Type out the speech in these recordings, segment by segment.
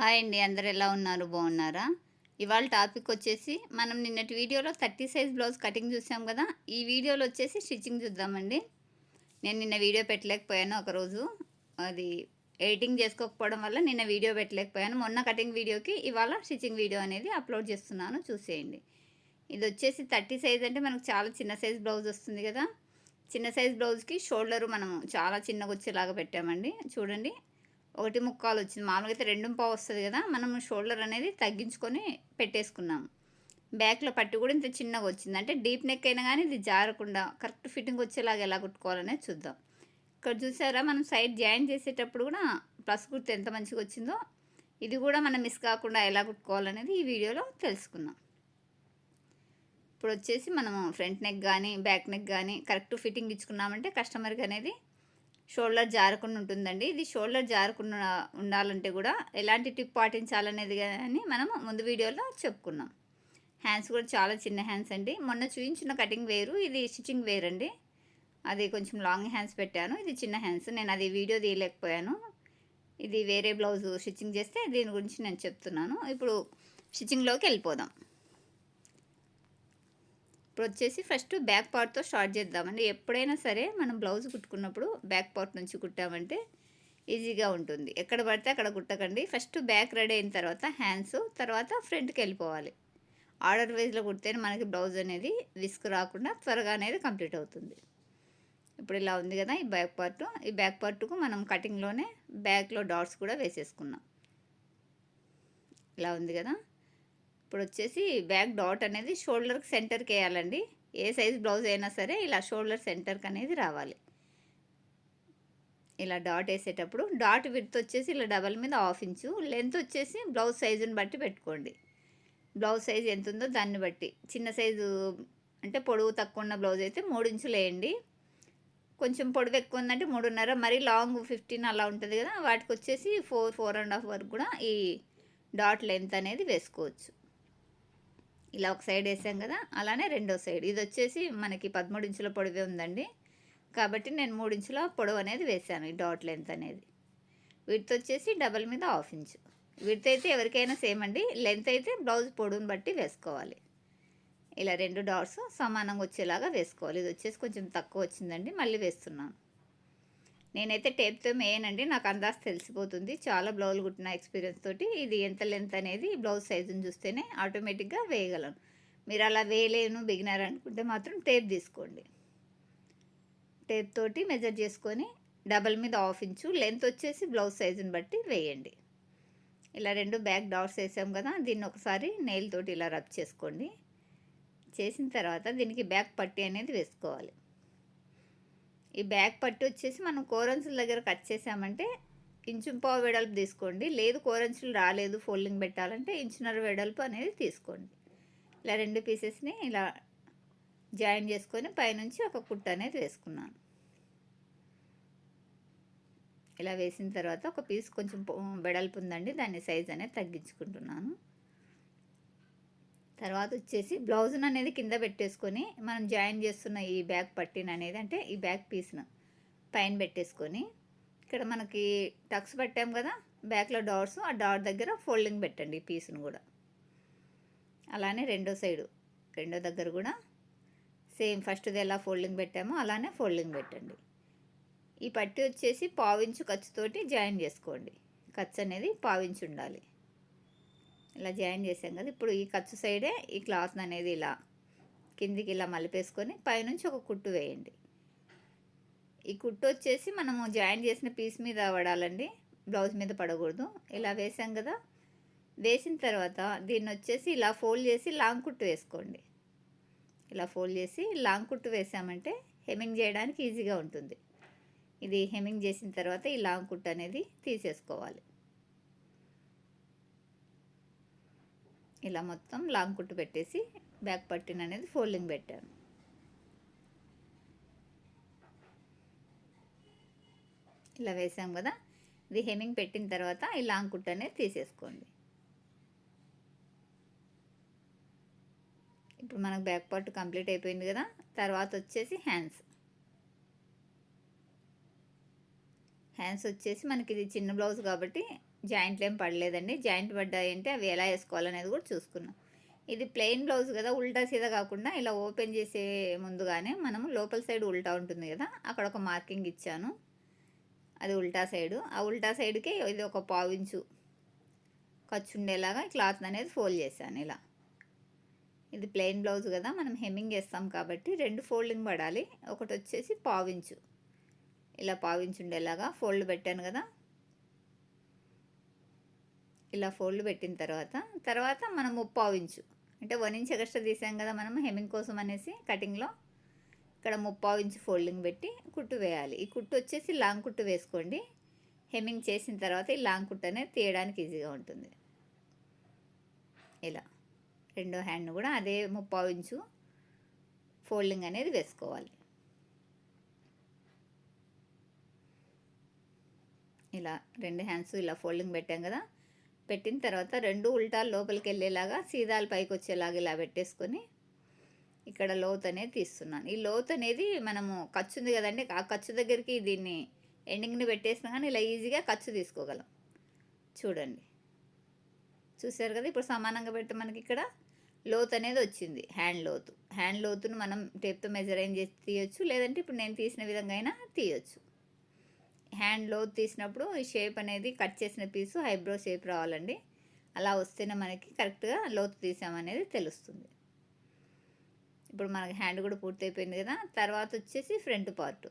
Hi అండి అందరు ఎలా ఉన్నారు? బాగున్నారా? ఇవాళ టాపిక్ వచ్చేసి మనం నిన్నటి వీడియోలో థర్టీ సైజ్ బ్లౌజ్ కటింగ్ చూసాం కదా ఈ వీడియోలో వచ్చేసి స్టిచ్చింగ్ చూద్దామండి. నేను నిన్న వీడియో పెట్టలేకపోయాను ఒకరోజు. అది ఎడిటింగ్ చేసుకోకపోవడం వల్ల నిన్న వీడియో పెట్టలేకపోయాను. మొన్న కటింగ్ వీడియోకి ఇవాళ స్టిచ్చింగ్ వీడియో అనేది అప్లోడ్ చేస్తున్నాను చూసేయండి. ఇది వచ్చేసి థర్టీ సైజ్ అంటే మనకు చాలా చిన్న సైజ్ బ్లౌజ్ వస్తుంది కదా. చిన్న సైజ్ బ్లౌజ్కి షోల్డర్ మనం చాలా చిన్నగా వచ్చేలాగా పెట్టామండి. చూడండి ఒకటి ముక్కాలు వచ్చింది. మామూలుగా అయితే రెండు పావు వస్తుంది కదా మనం షోల్డర్ అనేది తగ్గించుకొని పెట్టేసుకున్నాం. బ్యాక్లో పట్టు కూడా ఇంత చిన్నగా వచ్చింది. అంటే డీప్ నెక్ అయినా కానీ ఇది జారకుండా కరెక్ట్ ఫిట్టింగ్ వచ్చేలాగా ఎలా కుట్టుకోవాలనేది చూద్దాం. ఇక్కడ చూసారా మనం సైడ్ జాయిన్ చేసేటప్పుడు కూడా ప్లస్ గుర్తు ఎంత మంచిగా వచ్చిందో ఇది కూడా మనం మిస్ కాకుండా ఎలా కుట్టుకోవాలనేది ఈ వీడియోలో తెలుసుకుందాం. ఇప్పుడు వచ్చేసి మనము ఫ్రంట్ నెక్ కానీ బ్యాక్ నెక్ కానీ కరెక్ట్ ఫిట్టింగ్ ఇచ్చుకున్నామంటే కస్టమర్కి అనేది షోల్డర్ జారకుండా ఉంటుందండి. ఇది షోల్డర్ జారకుండా ఉండాలంటే కూడా ఎలాంటి టిప్ పాటించాలనేది కానీ మనం ముందు వీడియోలో చెప్పుకున్నాం. హ్యాండ్స్ కూడా చాలా చిన్న హ్యాండ్స్ అండి. మొన్న చూపించిన కటింగ్ వేరు ఇది స్టిచ్చింగ్ వేరండి. అది కొంచెం లాంగ్ హ్యాండ్స్ పెట్టాను. ఇది చిన్న హ్యాండ్స్. నేను అది వీడియో తీయలేకపోయాను. ఇది వేరే బ్లౌజ్ స్టిచ్చింగ్ చేస్తే దీని గురించి నేను చెప్తున్నాను. ఇప్పుడు స్టిచ్చింగ్లోకి వెళ్ళిపోదాం. ఇప్పుడు వచ్చేసి ఫస్ట్ బ్యాక్ పార్ట్తో స్టార్ట్ చేద్దామండి. ఎప్పుడైనా సరే మనం బ్లౌజ్ కుట్టుకున్నప్పుడు బ్యాక్ పార్ట్ నుంచి కుట్టామంటే ఈజీగా ఉంటుంది. ఎక్కడ పడితే అక్కడ కుట్టకండి. ఫస్ట్ బ్యాక్ రెడీ అయిన తర్వాత హ్యాండ్స్ తర్వాత ఫ్రంట్కి వెళ్ళిపోవాలి. ఆర్డర్ వైజ్లో కుడితేనే మనకి బ్లౌజ్ అనేది విస్క్ రాకుండా త్వరగా అనేది కంప్లీట్ అవుతుంది. ఇప్పుడు ఇలా ఉంది కదా ఈ బ్యాక్ పార్ట్. ఈ బ్యాక్ పార్ట్కు మనం కటింగ్లోనే బ్యాక్లో డాట్స్ కూడా వేసేసుకున్నాం. ఇలా ఉంది కదా? ఇప్పుడు వచ్చేసి బ్యాక్ డాట్ అనేది షోల్డర్కి సెంటర్కి వేయాలండి ఏ సైజ్ బ్లౌజ్ అయినా సరే ఇలా షోల్డర్ సెంటర్కి అనేది రావాలి. ఇలా డాట్ వేసేటప్పుడు డాట్ విడ్త్ వచ్చేసి ఇలా డబల్ మీద హాఫ్ ఇంచు లెంత్ వచ్చేసి బ్లౌజ్ సైజుని బట్టి పెట్టుకోండి. బ్లౌజ్ సైజ్ ఎంత ఉందో దాన్ని బట్టి. చిన్న సైజు అంటే పొడవు తక్కువ ఉన్న బ్లౌజ్ అయితే మూడు ఇంచులు వేయండి. కొంచెం పొడవు ఎక్కువ ఉందంటే మూడున్నర మరీ లాంగ్ ఫిఫ్టీన్ అలా ఉంటుంది కదా వాటికి వచ్చేసి ఫోర్ ఫోర్ అండ్ హాఫ్ వరకు కూడా ఈ డాట్ లెంత్ అనేది వేసుకోవచ్చు. ఇలా ఒక సైడ్ వేసాం కదా అలానే రెండో సైడ్. ఇది వచ్చేసి మనకి పదమూడు ఇంచుల పొడవే ఉందండి. కాబట్టి నేను మూడు ఇంచుల పొడవు అనేది వేసాను ఈ డాట్ లెంత్ అనేది. వీటితో వచ్చేసి డబల్ మీద హాఫ్ ఇంచు. వీటితో అయితే ఎవరికైనా సేమ్ అండి. లెంత్ అయితే బ్లౌజ్ పొడవును బట్టి వేసుకోవాలి. ఇలా రెండు డాట్స్ సమానంగా వచ్చేలాగా వేసుకోవాలి. ఇది వచ్చేసి కొంచెం తక్కువ వచ్చిందండి మళ్ళీ వేస్తున్నాను. నేనైతే టేప్తో మేయనండి నాకు అందాజు తెలిసిపోతుంది. చాలా బ్లౌజులు కుట్టిన ఎక్స్పీరియన్స్ తోటి ఇది ఎంత లెంత్ అనేది బ్లౌజ్ సైజుని చూస్తేనే ఆటోమేటిక్గా వేయగలను. మీరు అలా వేయలేను బిగినర్ అనుకుంటే మాత్రం టేప్ తీసుకోండి. టేప్ తోటి మెజర్ చేసుకొని డబల్ మీద హాఫ్ ఇంచు లెంత్ వచ్చేసి బ్లౌజ్ సైజుని బట్టి వేయండి. ఇలా రెండు బ్యాక్ డాట్స్ వేసాం కదా దీన్ని ఒకసారి నెయిల్ తోటి ఇలా రబ్ చేసుకోండి. చేసిన తర్వాత దీనికి బ్యాక్ పట్టి అనేది వేసుకోవాలి. ఈ బ్యాక్ పట్టు వచ్చేసి మనం కోరంచుల దగ్గర కట్ చేసామంటే ఇంచు పావు వెడల్పు తీసుకోండి. లేదు కోరంచులు రాలేదు ఫోల్డింగ్ పెట్టాలంటే ఇంచున్నర వెడల్పు అనేది తీసుకోండి. ఇలా రెండు పీసెస్ని ఇలా జాయిన్ చేసుకొని పైనుంచి ఒక కుట్ట అనేది వేసుకున్నాను. ఇలా వేసిన తర్వాత ఒక పీస్ కొంచెం వెడల్పు ఉందండి. దాని సైజ్ అనేది తగ్గించుకుంటున్నాను. తర్వాత వచ్చేసి బ్లౌజ్ను అనేది కింద పెట్టేసుకొని మనం జాయిన్ చేస్తున్న ఈ బ్యాక్ పట్టిన అనేది అంటే ఈ బ్యాక్ పీస్ను పైన పెట్టేసుకొని ఇక్కడ మనకి టక్స్ పెట్టాం కదా బ్యాక్లో డాట్స్ ఆ డాట్ దగ్గర ఫోల్డింగ్ పెట్టండి ఈ పీస్ను కూడా. అలానే రెండో సైడు రెండో దగ్గర కూడా సేమ్ ఫస్ట్ది ఎలా ఫోల్డింగ్ పెట్టామో అలానే ఫోల్డింగ్ పెట్టండి. ఈ పట్టి వచ్చేసి పావించు ఖర్చుతోటి జాయిన్ చేసుకోండి. ఖర్చు అనేది పావించి ఉండాలి. ఇలా జాయిన్ చేసాం కదా. ఇప్పుడు ఈ ఖర్చు సైడే ఈ క్లాత్ అనేది ఇలా కిందికి ఇలా మలిపేసుకొని పైనుంచి ఒక కుట్టు వేయండి. ఈ కుట్టు వచ్చేసి మనము జాయిన్ చేసిన పీస్ మీద పడాలండి. బ్లౌజ్ మీద పడకూడదు. ఇలా వేసాం కదా. వేసిన తర్వాత దీన్ని వచ్చేసి ఇలా ఫోల్డ్ చేసి లాంగ్ కుట్టు వేసుకోండి. ఇలా ఫోల్డ్ చేసి లాంగ్ కుట్టు వేసామంటే హెమింగ్ చేయడానికి ఈజీగా ఉంటుంది. ఇది హెమింగ్ చేసిన తర్వాత ఈ లాంగ్ కుట్టు అనేది తీసేసుకోవాలి. ఇలా మొత్తం లాంగ్ కుట్టు పెట్టేసి బ్యాక్ పట్టిన అనేది ఫోల్డింగ్ పెట్టాను. ఇలా వేసాం కదా ఇది హెమింగ్ పెట్టిన తర్వాత ఈ లాంగ్ కుట్టు అనేది తీసేసుకోండి. ఇప్పుడు మనకు బ్యాక్ పార్ట్ కంప్లీట్ అయిపోయింది కదా తర్వాత వచ్చేసి హ్యాండ్స్. హ్యాండ్స్ వచ్చేసి మనకి ఇది చిన్న బ్లౌజ్ కాబట్టి జాయింట్లు ఏం పడలేదండి. జాయింట్ పడ్డాయి అంటే అవి ఎలా వేసుకోవాలనేది కూడా చూసుకున్నాం. ఇది ప్లెయిన్ బ్లౌజ్ కదా ఉల్టా సీదా కాకుండా ఇలా ఓపెన్ చేసే ముందుగానే మనము లోపల సైడ్ ఉల్టా ఉంటుంది కదా అక్కడ ఒక మార్కింగ్ ఇచ్చాను. అది ఉల్టా సైడు. ఆ ఉల్టా సైడ్కి ఇది ఒక పావించు ఖర్చు ఉండేలాగా క్లాత్ అనేది ఫోల్డ్ చేశాను ఇలా. ఇది ప్లెయిన్ బ్లౌజ్ కదా మనం హెమ్మింగ్ చేస్తాం కాబట్టి రెండు ఫోల్డింగ్ పడాలి. ఒకటి వచ్చేసి పావించు ఇలా పావించు ఉండేలాగా ఫోల్డ్ పెట్టాను కదా ఇలా ఫోల్డ్ పెట్టిన తర్వాత తర్వాత మనం ముప్పావించు అంటే వన్ ఇంచ్ ఎక్స్ట్రా తీసాం కదా మనం హెమ్మింగ్ కోసం అనేసి కటింగ్లో ఇక్కడ ముప్పావు ఇంచు ఫోల్డింగ్ పెట్టి కుట్టు వేయాలి. ఈ కుట్టు వచ్చేసి లాంగ్ కుట్టు వేసుకోండి. హెమ్మింగ్ చేసిన తర్వాత ఈ లాంగ్ కుట్టు అనేది తీయడానికి ఈజీగా ఉంటుంది. ఇలా రెండో హ్యాండ్ కూడా అదే ముప్పావు ఇంచు ఫోల్డింగ్ అనేది వేసుకోవాలి. ఇలా రెండు హ్యాండ్స్ ఇలా ఫోల్డింగ్ పెట్టాం కదా పెట్టిన తర్వాత రెండు ఉల్టాలు లోపలికి వెళ్ళేలాగా సీదాలు పైకి వచ్చేలాగా ఇలా పెట్టేసుకొని ఇక్కడ లోత్ అనేది తీస్తున్నాను. ఈ లోత్ అనేది మనము ఖర్చు ఉంది కదండి ఆ ఖర్చు దగ్గరికి దీన్ని ఎండింగ్ని పెట్టేసినా కానీ ఇలా ఈజీగా ఖర్చు తీసుకోగలం. చూడండి. చూసారు కదా ఇప్పుడు సమానంగా పెట్టి మనకి ఇక్కడ లోత్ అనేది వచ్చింది హ్యాండ్ లోతు. హ్యాండ్ లోతును మనం టేప్తో మెజర్ అయిన చేసి తీయొచ్చు లేదంటే ఇప్పుడు నేను తీసిన విధంగా అయినా తీయొచ్చు. హ్యాండ్ లోత్ తీసినప్పుడు ఈ షేప్ అనేది కట్ చేసిన పీసు ఐబ్రో షేప్ రావాలండి. అలా వస్తేనే మనకి కరెక్ట్గా లోతు తీసామనేది తెలుస్తుంది. ఇప్పుడు మనకి హ్యాండ్ కూడా పూర్తయిపోయింది కదా తర్వాత వచ్చేసి ఫ్రంట్ పార్ట్.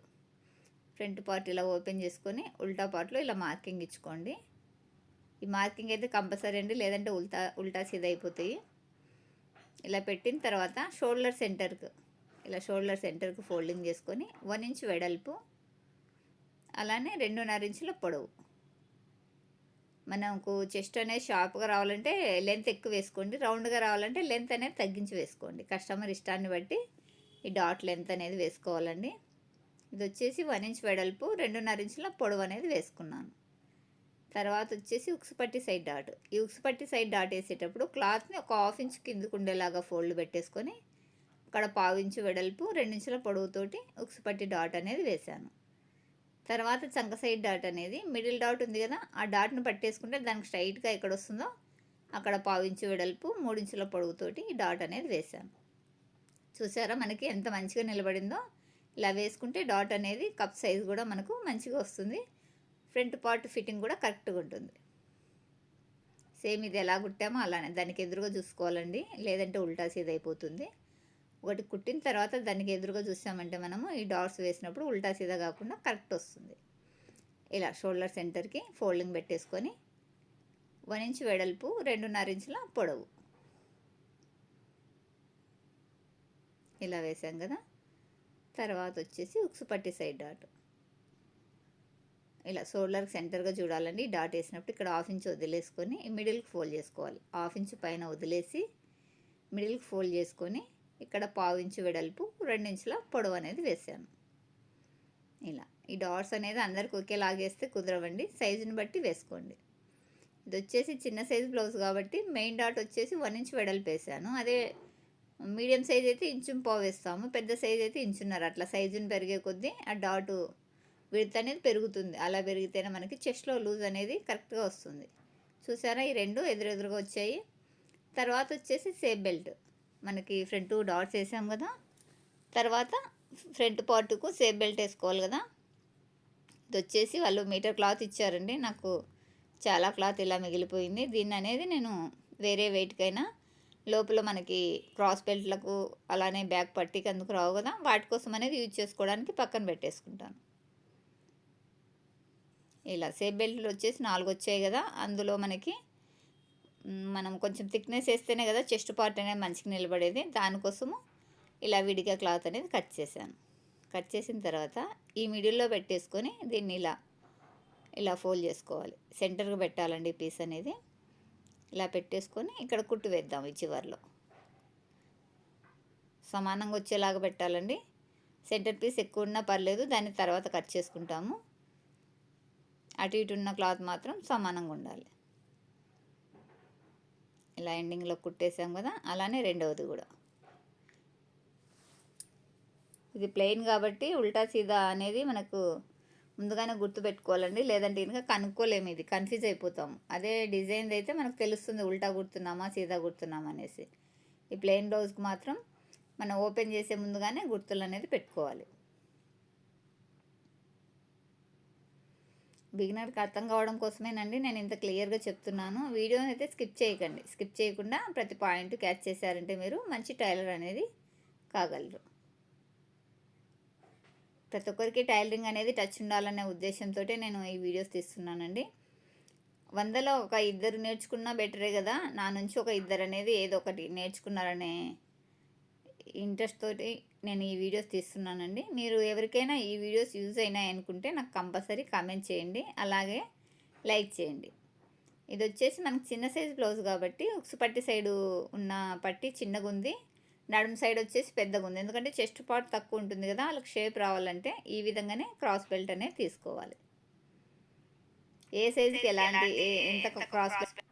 ఫ్రంట్ పార్ట్ ఇలా ఓపెన్ చేసుకొని ఉల్టా పార్ట్లో ఇలా మార్కింగ్ ఇచ్చుకోండి. ఈ మార్కింగ్ అయితే కంపల్సరీ అండి లేదంటే ఉల్టా ఉల్టా సీదా అయిపోతాయి ఇలా పెట్టిన తర్వాత షోల్డర్ సెంటర్కు ఇలా షోల్డర్ సెంటర్కు ఫోల్డింగ్ చేసుకొని వన్ ఇంచ్ వెడల్పు అలానే రెండున్నర ఇంచుల పొడవు. మనకు చెస్ట్ అనేది షార్ప్గా రావాలంటే లెంత్ ఎక్కువ వేసుకోండి. రౌండ్గా రావాలంటే లెంత్ అనేది తగ్గించి వేసుకోండి. కస్టమర్ ఇష్టాన్ని బట్టి ఈ డాట్ లెంత్ అనేది వేసుకోవాలండి. ఇది వచ్చేసి వన్ ఇంచ్ వెడల్పు రెండున్నర ఇంచుల పొడవు అనేది వేసుకున్నాను. తర్వాత వచ్చేసి ఉక్సుపట్టి సైడ్ డాట్. ఈ ఉక్సుపట్టి సైడ్ డాట్ వేసేటప్పుడు క్లాత్ని ఒక హాఫ్ ఇంచ్ కిందకు ఉండేలాగా ఫోల్డ్ పెట్టేసుకొని అక్కడ పావు ఇంచు వెడల్పు రెండించుల పొడవుతోటి ఉక్సుపట్టి డాట్ అనేది వేశాను తర్వాత చంక సైడ్ డాట్ అనేది మిడిల్ డాట్ ఉంది కదా ఆ డాట్ను పట్టేసుకుంటే దానికి స్ట్రైట్గా ఎక్కడ వస్తుందో అక్కడ పావించు వెడల్పు మూడించుల పొడుగుతోటి ఈ డాట్ అనేది వేసాను చూసారా మనకి ఎంత మంచిగా నిలబడిందో? ఇలా వేసుకుంటే డాట్ అనేది కప్ సైజ్ కూడా మనకు మంచిగా వస్తుంది. ఫ్రంట్ పార్ట్ ఫిట్టింగ్ కూడా కరెక్ట్గా ఉంటుంది. సేమ్ ఇది ఎలా కుట్టామో అలానే దానికి ఎదురుగా చూసుకోవాలండి. లేదంటే ఉల్టా సీద అయిపోతుంది ఒకటి కుట్టిన తర్వాత దానికి ఎదురుగా చూసామంటే మనము ఈ డాట్స్ వేసినప్పుడు ఉల్టా సీదా కాకుండా కరెక్ట్ వస్తుంది. ఇలా షోల్డర్ సెంటర్కి ఫోల్డింగ్ పెట్టేసుకొని వన్ ఇంచ్ వెడల్పు రెండున్నర ఇంచుల పొడవు. ఇలా వేసాం కదా. తర్వాత వచ్చేసి ఉక్సు పట్టి సైడ్ డాట్. ఇలా షోల్డర్కి సెంటర్గా చూడాలండి. డాట్ వేసినప్పుడు ఇక్కడ హాఫ్ ఇంచ్ వదిలేసుకొని మిడిల్కి ఫోల్డ్ చేసుకోవాలి. హాఫ్ ఇంచ్ పైన వదిలేసి మిడిల్కి ఫోల్డ్ చేసుకొని ఇక్కడ పావు ఇంచు వెడల్పు రెండించుల పొడవు అనేది వేసాను ఇలా ఈ డాట్స్ అనేది అందరికి ఒకేలాగేస్తే కుదరవండి. సైజుని బట్టి వేసుకోండి. ఇది వచ్చేసి చిన్న సైజు బ్లౌజ్ కాబట్టి మెయిన్ డాట్ వచ్చేసి వన్ ఇంచ్ వెడల్పు వేసాను అదే మీడియం సైజ్ అయితే ఇంచు పావు వేస్తాము. పెద్ద సైజ్ అయితే ఇంచున్నారు. అట్లా సైజుని పెరిగే కొద్దీ ఆ డాట్ విడత అనేది పెరుగుతుంది. అలా పెరిగితేనే మనకి చెస్ట్లో లూజ్ అనేది కరెక్ట్గా వస్తుంది. చూసారా? ఈ రెండు ఎదురెదురుగా వచ్చాయి. తర్వాత వచ్చేసి సేఫ్ బెల్ట్. మనకి ఫ్రంట్ డాట్స్ వేసాం కదా. తర్వాత ఫ్రంట్ పార్ట్కు సేఫ్ బెల్ట్ వేసుకోవాలి కదా. ఇది వచ్చేసి వాళ్ళు మీటర్ క్లాత్ ఇచ్చారండి. నాకు చాలా క్లాత్ ఇలా మిగిలిపోయింది. దీన్ని అనేది నేను వేరే వెయిట్కైనా లోపల మనకి క్రాస్ బెల్ట్లకు అలానే బ్యాక్ పట్టికి అందుకు రావు కదా. వాటి కోసం అనేది యూజ్ చేసుకోవడానికి పక్కన పెట్టేసుకుంటాను. ఇలా సేఫ్ బెల్ట్లు వచ్చేసి నాలుగు వచ్చాయి కదా. అందులో మనకి మనం కొంచెం థిక్నెస్ వేస్తేనే కదా చెస్ట్ పార్ట్ అనేది మంచిగా నిలబడేది. దానికోసము ఇలా విడిగా క్లాత్ అనేది కట్ చేశాను. కట్ చేసిన తర్వాత ఈ మిడిల్లో పెట్టేసుకొని దీన్ని ఇలా ఇలా ఫోల్డ్ చేసుకోవాలి. సెంటర్కి పెట్టాలండి పీస్ అనేది. ఇలా పెట్టేసుకొని ఇక్కడ కుట్టు వేద్దాం ఈ చివరిలో. సమానంగా వచ్చేలాగా పెట్టాలండి. సెంటర్ పీస్ ఎక్కువ ఉన్నా పర్లేదు దాన్ని తర్వాత కట్ చేసుకుంటాము. అటు ఇటు ఉన్న క్లాత్ మాత్రం సమానంగా ఉండాలి. ఇలా ఎండింగ్లో కుట్టేసాం కదా అలానే రెండవది కూడా. ఇది ప్లెయిన్ కాబట్టి ఉల్టా సీదా అనేది మనకు ముందుగానే గుర్తు పెట్టుకోవాలండి లేదంటే ఇంకా కనుక్కోలేము ఇది కన్ఫ్యూజ్ అయిపోతాము. అదే డిజైన్ అయితే మనకు తెలుస్తుంది ఉల్టా కుడుతున్నామా సీదా కుడుతున్నామా అనేసి. ఈ ప్లెయిన్ బ్లౌజ్కి మాత్రం మనం ఓపెన్ చేసే ముందుగానే గుర్తులు అనేది పెట్టుకోవాలి. బిగినర్కి అర్థం కావడం కోసమేనండి నేను ఇంత క్లియర్గా చెప్తున్నాను. వీడియోని అయితే స్కిప్ చేయకండి. స్కిప్ చేయకుండా ప్రతి పాయింట్ క్యాచ్ చేశారంటే మీరు మంచి టైలర్ అనేది కాగలరు. ప్రతి ఒక్కరికి టైలరింగ్ అనేది టచ్ ఉండాలనే ఉద్దేశంతో నేను ఈ వీడియోస్ తీస్తున్నానండి. వందలో ఒక ఇద్దరు నేర్చుకున్నా బెటరే కదా. నా నుంచి ఒక ఇద్దరు అనేది ఏదో ఒకటి నేర్చుకున్నారనే ఇంట్రెస్ట్ తోటి నేను ఈ వీడియోస్ తీస్తున్నానండి. మీరు ఎవరికైనా ఈ వీడియోస్ యూజ్ అయినాయి అనుకుంటే నాకు కంపల్సరీ కామెంట్ చేయండి. అలాగే లైక్ చేయండి. ఇది వచ్చేసి మనకు చిన్న సైజ్ బ్లౌజ్ కాబట్టి ఉక్సు పట్టి సైడు ఉన్న పట్టి చిన్నగా ఉంది. నడుమ సైడ్ వచ్చేసి పెద్దగా ఉంది. ఎందుకంటే చెస్ట్ పార్ట్ తక్కువ ఉంటుంది కదా వాళ్ళకి షేప్ రావాలంటే ఈ విధంగానే క్రాస్ బెల్ట్ అనేది తీసుకోవాలి. ఏ సైజుకి ఎలాంటి ఎంత క్రాస్ బెల్ట్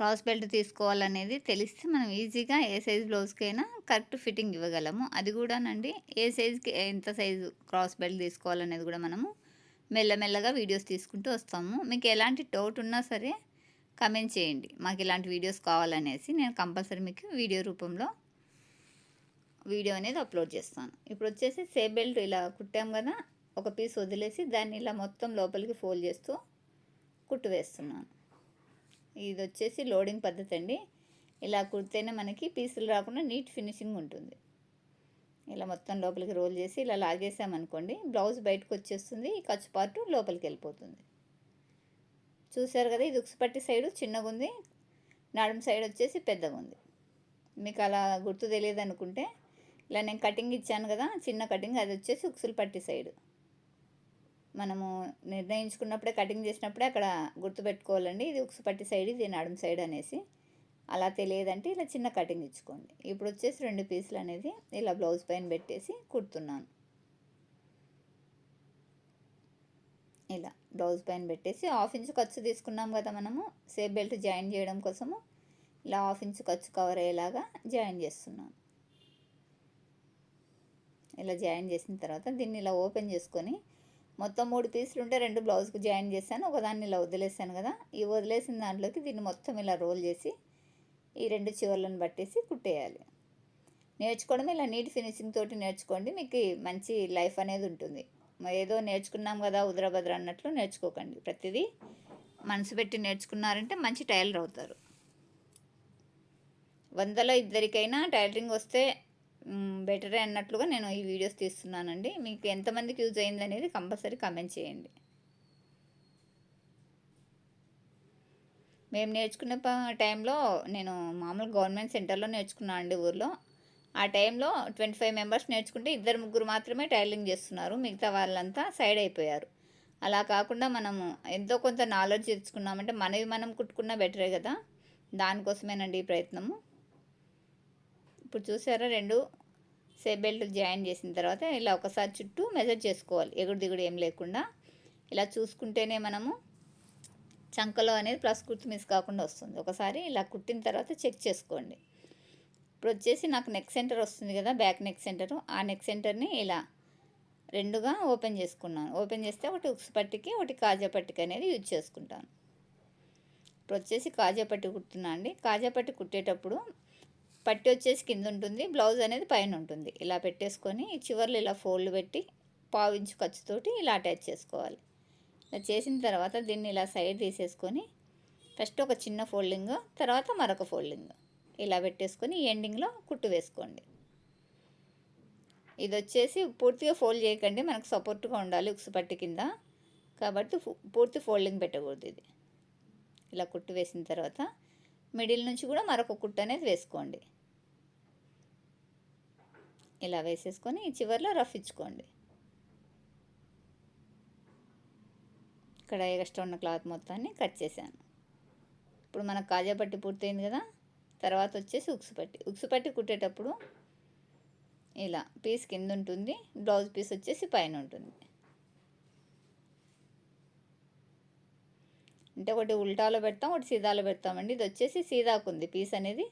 క్రాస్ బెల్ట్ తీసుకోవాలనేది తెలిస్తే మనం ఈజీగా ఏ సైజ్ బ్లౌజ్కైనా కరెక్ట్ ఫిట్టింగ్ ఇవ్వగలము. అది కూడానండి ఏ సైజ్కి ఎంత సైజు క్రాస్ బెల్ట్ తీసుకోవాలనేది కూడా మనము మెల్లమెల్లగా వీడియోస్ తీసుకుంటూ వస్తాము. మీకు ఎలాంటి డౌట్ ఉన్నా సరే కమెంట్ చేయండి. మాకు ఇలాంటి వీడియోస్ కావాలనేసి నేను కంపల్సరీ మీకు వీడియో రూపంలో వీడియో అనేది అప్లోడ్ చేస్తాను. ఇప్పుడు వచ్చేసి సేఫ్ బెల్ట్ ఇలా కుట్టాం కదా ఒక పీస్ వదిలేసి దాన్ని ఇలా మొత్తం లోపలికి ఫోల్డ్ చేస్తూ కుట్టు వేస్తున్నాను. ఇది వచ్చేసి లోడింగ్ పద్ధతి అండి ఇలా కుడితేనే మనకి పీసులు రాకుండా నీట్ ఫినిషింగ్ ఉంటుంది. ఇలా మొత్తం లోపలికి రోల్ చేసి ఇలా లాగేసామనుకోండి బ్లౌజ్ బయటకు వచ్చేస్తుంది ఈ ఖర్చు పార్ట్ లోపలికి వెళ్ళిపోతుంది చూసారు కదా ఇది ఉక్సుపట్టి సైడు చిన్నగా ఉంది నడుము సైడ్ వచ్చేసి పెద్దగా ఉంది మీకు అలా గుర్తు తెలియదు అనుకుంటే ఇలా నేను కటింగ్ ఇచ్చాను కదా చిన్న కటింగ్ అది వచ్చేసి ఉక్సులు పట్టి సైడ్. మనము నిర్ణయించుకున్నప్పుడే కటింగ్ చేసినప్పుడే అక్కడ గుర్తుపెట్టుకోవాలండి. ఇది ఉక్సు పట్టి సైడ్ ఇది నడుము సైడ్ అనేసి. అలా తెలియదంటే ఇలా చిన్న కటింగ్ ఇచ్చుకోండి. ఇప్పుడు వచ్చేసి రెండు పీసులు అనేది ఇలా బ్లౌజ్ పైన పెట్టేసి కుడుతున్నాను. ఇలా బ్లౌజ్ పైన పెట్టేసి హాఫ్ ఇంచ్ ఖర్చు తీసుకున్నాం కదా మనము. సేఫ్ బెల్ట్ జాయిన్ చేయడం కోసము ఇలా హాఫ్ ఇంచ్ ఖర్చు కవర్ అయ్యేలాగా జాయిన్ చేస్తున్నాను. ఇలా జాయిన్ చేసిన తర్వాత దీన్ని ఇలా ఓపెన్ చేసుకొని మొత్తం మూడు పీసులు ఉంటే రెండు బ్లౌజ్కి జాయిన్ చేశాను. ఒకదాన్ని ఇలా వదిలేసాను కదా. ఈ వదిలేసిన దాంట్లోకి దీన్ని మొత్తం ఇలా రోల్ చేసి ఈ రెండు చివర్లను పట్టేసి కుట్టేయాలి. నేర్చుకోవడం ఇలా నీట్ ఫినిషింగ్ తోటి నేర్చుకోండి. మీకు మంచి లైఫ్ అనేది ఉంటుంది. ఏదో నేర్చుకున్నాం కదా ఉదరభద్ర అన్నట్లు నేర్చుకోకండి. ప్రతిదీ మనసు పెట్టి నేర్చుకున్నారంటే మంచి టైలర్ అవుతారు. వందలో ఇద్దరికైనా టైలరింగ్ వస్తే బెటరే అన్నట్లుగా నేను ఈ వీడియోస్ తీస్తున్నానండి. మీకు ఎంతమందికి యూజ్ అయింది అనేది కంపల్సరీ కమెంట్ చేయండి. మేము నేర్చుకునే ప- టైంలో నేను మామూలు గవర్నమెంట్ సెంటర్లో నేర్చుకున్నాను అండి ఊర్లో. ఆ టైంలో ట్వంటీ ఫైవ్ మెంబర్స్ నేర్చుకుంటే ఇద్దరు ముగ్గురు మాత్రమే టైలింగ్ చేస్తున్నారు. మిగతా వాళ్ళంతా సైడ్ అయిపోయారు. అలా కాకుండా మనము ఎంతో కొంత నాలెడ్జ్ తెచ్చుకున్నామంటే మనవి మనం కుట్టుకున్నా బెటరే కదా. దానికోసమేనండి ఈ ప్రయత్నము. ఇప్పుడు చూసారా రెండు సేఫ్ బెల్ట్ జాయిన్ చేసిన తర్వాత ఇలా ఒకసారి చుట్టూ మెజర్ చేసుకోవాలి. ఎగుడు దిగుడు ఏం లేకుండా. ఇలా చూసుకుంటేనే మనము చంకలో అనేది ప్లస్ కుర్తి మిస్ కాకుండా వస్తుంది. ఒకసారి ఇలా కుట్టిన తర్వాత చెక్ చేసుకోండి. ఇప్పుడు వచ్చేసి నాకు నెక్ సెంటర్ వస్తుంది కదా బ్యాక్ నెక్ సెంటరు ఆ నెక్ సెంటర్ని ఇలా రెండుగా ఓపెన్ చేసుకున్నాను. ఓపెన్ చేస్తే ఒకటి ఉక్స్ పట్టికి ఒకటి కాజా పట్టికి అనేది యూజ్ చేసుకుంటాను. ఇప్పుడు వచ్చేసి కాజా పట్టి కుడుతున్నా అండి. కాజా పట్టి కుట్టేటప్పుడు పట్టి వచ్చేసి కింద ఉంటుంది బ్లౌజ్ అనేది పైన ఉంటుంది. ఇలా పెట్టేసుకొని చివర్లు ఇలా ఫోల్డ్ పెట్టి పావించు ఖర్చుతోటి ఇలా అటాచ్ చేసుకోవాలి. ఇలా చేసిన తర్వాత దీన్ని ఇలా సైడ్ తీసేసుకొని ఫస్ట్ ఒక చిన్న ఫోల్డింగ్ తర్వాత మరొక ఫోల్డింగ్. ఇలా పెట్టేసుకొని ఎండింగ్లో కుట్టు వేసుకోండి. ఇది వచ్చేసి పూర్తిగా ఫోల్డ్ చేయకండి మనకు సపోర్ట్గా ఉండాలి ఉక్సు పట్టి కింద. కాబట్టి పూర్తి ఫోల్డింగ్ పెట్టకూడదు ఇది. ఇలా కుట్టు వేసిన తర్వాత మిడిల్ నుంచి కూడా మరొక కుట్టు అనేది వేసుకోండి. ఇలా వేసేసుకొని ఈ చివర్లో రఫ్ ఇచ్చుకోండి. ఇక్కడ ఎక్స్ట్రా ఉన్న క్లాత్ మొత్తాన్ని కట్ చేశాను. ఇప్పుడు మనకు కాజా పట్టి పూర్తయింది కదా తర్వాత వచ్చేసి ఉక్సు పట్టి. ఉక్సు పట్టి కుట్టేటప్పుడు ఇలా పీస్ కింద ఉంటుంది బ్లౌజ్ పీస్ వచ్చేసి పైన ఉంటుంది. అంటే ఒకటి ఉల్టాలో పెడతాం ఒకటి సీదాలో పెడతామండి. ఇది వచ్చేసి సీదాకు ఉంది పీస్ అనేది.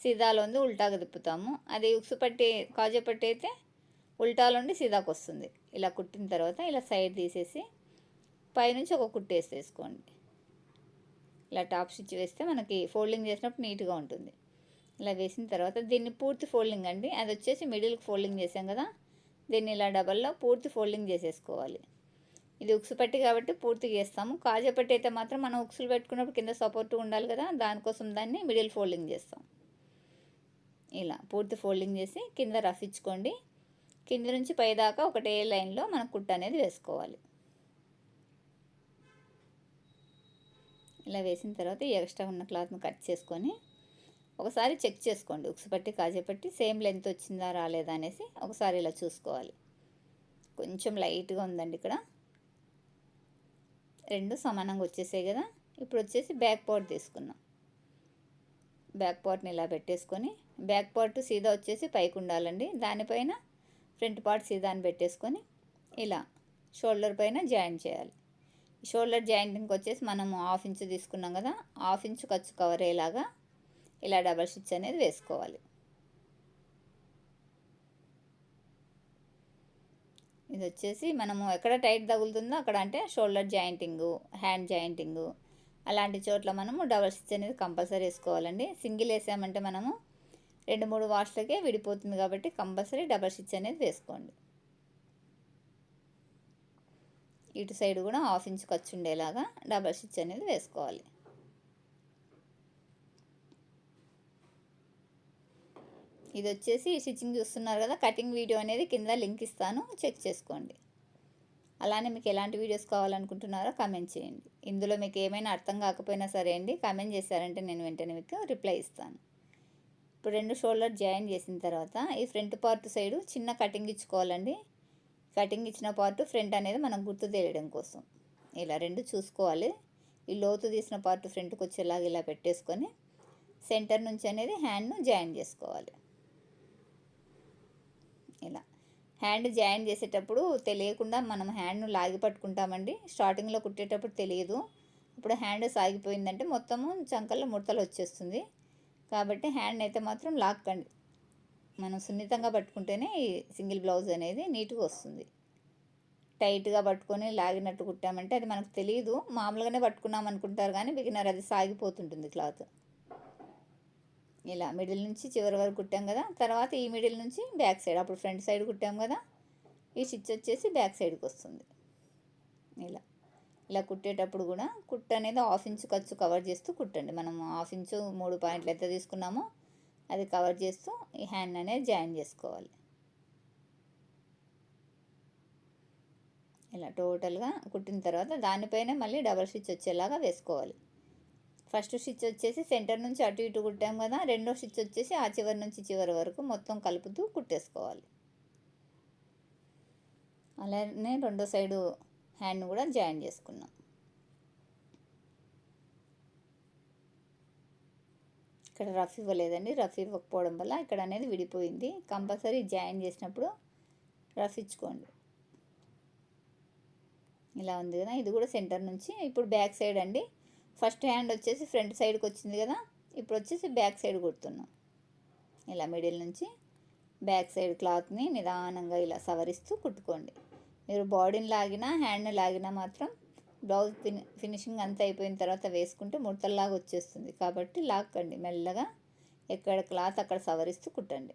సీదాలో ఉంది ఉల్టాగా తిప్పుతాము. అది ఉక్సు పట్టి కాజు పట్టి అయితే ఉల్టాలుండి సీదాకు వస్తుంది ఇలా కుట్టిన తర్వాత ఇలా సైడ్ తీసేసి పైనుంచి ఒక కుట్టు వేసేసుకోండి. ఇలా టాప్ స్టిచ్ వేస్తే మనకి ఫోల్డింగ్ చేసినప్పుడు నీట్గా ఉంటుంది. ఇలా వేసిన తర్వాత దీన్ని పూర్తి ఫోల్డింగ్ అండి. అది వచ్చేసి మిడిల్కి ఫోల్డింగ్ చేసాం కదా. దీన్ని ఇలా డబల్లో పూర్తి ఫోల్డింగ్ చేసేసుకోవాలి. ఇది ఉక్సు పట్టి కాబట్టి పూర్తిగా చేస్తాము. కాజా పట్టి అయితే మాత్రం మనం ఉక్సులు పెట్టుకున్నప్పుడు కింద సపోర్ట్ ఉండాలి కదా దానికోసం దాన్ని మిడిల్ ఫోల్డింగ్ చేస్తాం. ఇలా పూర్తి ఫోల్డింగ్ చేసి కింద రఫ్ ఇచ్చుకోండి. కింద నుంచి పైదాకా ఒకటే లైన్లో మనం కుట్ట అనేది వేసుకోవాలి. ఇలా వేసిన తర్వాత ఈ ఎక్స్ట్రా ఉన్న క్లాత్ని కట్ చేసుకొని ఒకసారి చెక్ చేసుకోండి. ఉక్సు పట్టి కాజేపట్టి సేమ్ లెంత్ వచ్చిందా రాలేదా అనేసి ఒకసారి ఇలా చూసుకోవాలి. కొంచెం లైట్గా ఉందండి ఇక్కడ. రెండు సమానంగా వచ్చేసాయి కదా. ఇప్పుడు వచ్చేసి బ్యాక్ పార్ట్ తీసుకున్నాం బ్యాక్ పార్ట్ని ఇలా పెట్టేసుకొని బ్యాక్ పార్ట్ సీదా వచ్చేసి పైకి ఉండాలండి. దానిపైన ఫ్రంట్ పార్ట్ సీదాని పెట్టేసుకొని ఇలా షోల్డర్ పైన జాయింట్ చేయాలి. షోల్డర్ జాయింటింగ్కి వచ్చేసి మనము హాఫ్ ఇంచు తీసుకున్నాం కదా. హాఫ్ ఇంచు ఖర్చు కవర్ అయ్యేలాగా ఇలా డబల్ స్టిచ్ అనేది వేసుకోవాలి. ఇది వచ్చేసి మనము ఎక్కడ టైట్ తగులుతుందో అక్కడ అంటే షోల్డర్ జాయింటింగు హ్యాండ్ జాయింటింగు అలాంటి చోట్ల మనము డబల్ స్టిచ్ అనేది కంపల్సరీ వేసుకోవాలండి. సింగిల్ వేసామంటే మనము రెండు మూడు వాష్లకే విడిపోతుంది కాబట్టి కంపల్సరీ డబల్ స్టిచ్ అనేది వేసుకోండి. ఇటు సైడ్ కూడా హాఫ్ ఇంచ్ ఖర్చు ఉండేలాగా డబల్ స్టిచ్ అనేది వేసుకోవాలి. ఇది వచ్చేసి స్టిచ్చింగ్ చూస్తున్నారు కదా కటింగ్ వీడియో అనేది కింద లింక్ ఇస్తాను చెక్ చేసుకోండి. అలానే మీకు ఎలాంటి వీడియోస్ కావాలనుకుంటున్నారో కామెంట్ చేయండి. ఇందులో మీకు ఏమైనా అర్థం కాకపోయినా సరే అండి కామెంట్ చేశారంటే నేను వెంటనే మీకు రిప్లై ఇస్తాను. ఇప్పుడు రెండు షోల్డర్ జాయిన్ చేసిన తర్వాత ఈ ఫ్రంట్ పార్ట్ సైడు చిన్న కటింగ్ ఇచ్చుకోవాలండి. కటింగ్ ఇచ్చిన పార్ట్ ఫ్రంట్ అనేది మనం గుర్తు తెలియడం కోసం. ఇలా రెండు చూసుకోవాలి. ఈ లోతు తీసిన పార్ట్ ఫ్రంట్కి వచ్చేలాగా ఇలా పెట్టేసుకొని సెంటర్ నుంచి అనేది హ్యాండ్ను జాయిన్ చేసుకోవాలి. ఇలా. హ్యాండ్ జాయిన్ చేసేటప్పుడు తెలియకుండా మనం హ్యాండ్ను లాగి పట్టుకుంటామండి. స్టార్టింగ్లో కుట్టేటప్పుడు తెలియదు. ఇప్పుడు హ్యాండ్ సాగిపోయిందంటే మొత్తము చంకల్లో ముడతలు వచ్చేస్తుంది. కాబట్టి హ్యాండ్ అయితే మాత్రం లాక్కండి. మనం సున్నితంగా పట్టుకుంటేనే ఈ సింగిల్ బ్లౌజ్ అనేది నీట్గా వస్తుంది. టైట్గా పట్టుకొని లాగినట్టు కుట్టామంటే అది మనకు తెలియదు మామూలుగానే పట్టుకున్నాం అనుకుంటారు కానీ బిగినర్ అది సాగిపోతుంటుంది క్లాత్. ఇలా మిడిల్ నుంచి చివరి వరకు కుట్టాం కదా తర్వాత ఈ మిడిల్ నుంచి బ్యాక్ సైడ్ అప్పుడు ఫ్రంట్ సైడ్ కుట్టాం కదా ఈ స్టిచ్ వచ్చేసి బ్యాక్ సైడ్కి వస్తుంది. ఇలా ఇలా కుట్టేటప్పుడు కూడా కుట్ట అనేది హాఫ్ ఇంచు ఖర్చు కవర్ చేస్తూ కుట్టండి. మనం హాఫ్ ఇంచు మూడు పాయింట్లు ఎంత తీసుకున్నామో అది కవర్ చేస్తూ ఈ హ్యాండ్ అనేది జాయిన్ చేసుకోవాలి. ఇలా టోటల్గా కుట్టిన తర్వాత దానిపైన మళ్ళీ డబల్ స్టిచ్ వచ్చేలాగా వేసుకోవాలి. ఫస్ట్ స్టిచ్ వచ్చేసి సెంటర్ నుంచి అటు ఇటు కుట్టాం కదా రెండో స్టిచ్ వచ్చేసి ఆ చివరి నుంచి చివరి వరకు మొత్తం కలుపుతూ కుట్టేసుకోవాలి. అలానే రెండో సైడు హ్యాండ్ కూడా జాయిన్ చేసుకున్నాం. ఇక్కడ రఫ్ ఇవ్వలేదండి రఫ్ ఇవ్వకపోవడం వల్ల ఇక్కడ అనేది విడిపోయింది. కంపల్సరీ జాయిన్ చేసినప్పుడు రఫ్ ఇచ్చుకోండి. ఇలా ఉంది కదా ఇది కూడా సెంటర్ నుంచి ఇప్పుడు బ్యాక్ సైడ్ అండి. ఫస్ట్ హ్యాండ్ వచ్చేసి ఫ్రంట్ సైడ్కి వచ్చింది కదా ఇప్పుడు వచ్చేసి బ్యాక్ సైడ్ కుడుతున్నాం. ఇలా మిడిల్ నుంచి బ్యాక్ సైడ్ క్లాత్ని నిదానంగా ఇలా సవరిస్తూ కుట్టుకోండి. మీరు బాడీని లాగినా హ్యాండ్ని లాగినా మాత్రం బ్లౌజ్ ఫిని ఫినిషింగ్ అంతా అయిపోయిన తర్వాత వేసుకుంటే ముడతల్లాగా వచ్చేస్తుంది. కాబట్టి లాక్కండి మెల్లగా ఎక్కడ క్లాత్ అక్కడ సవరిస్తూ కుట్టండి.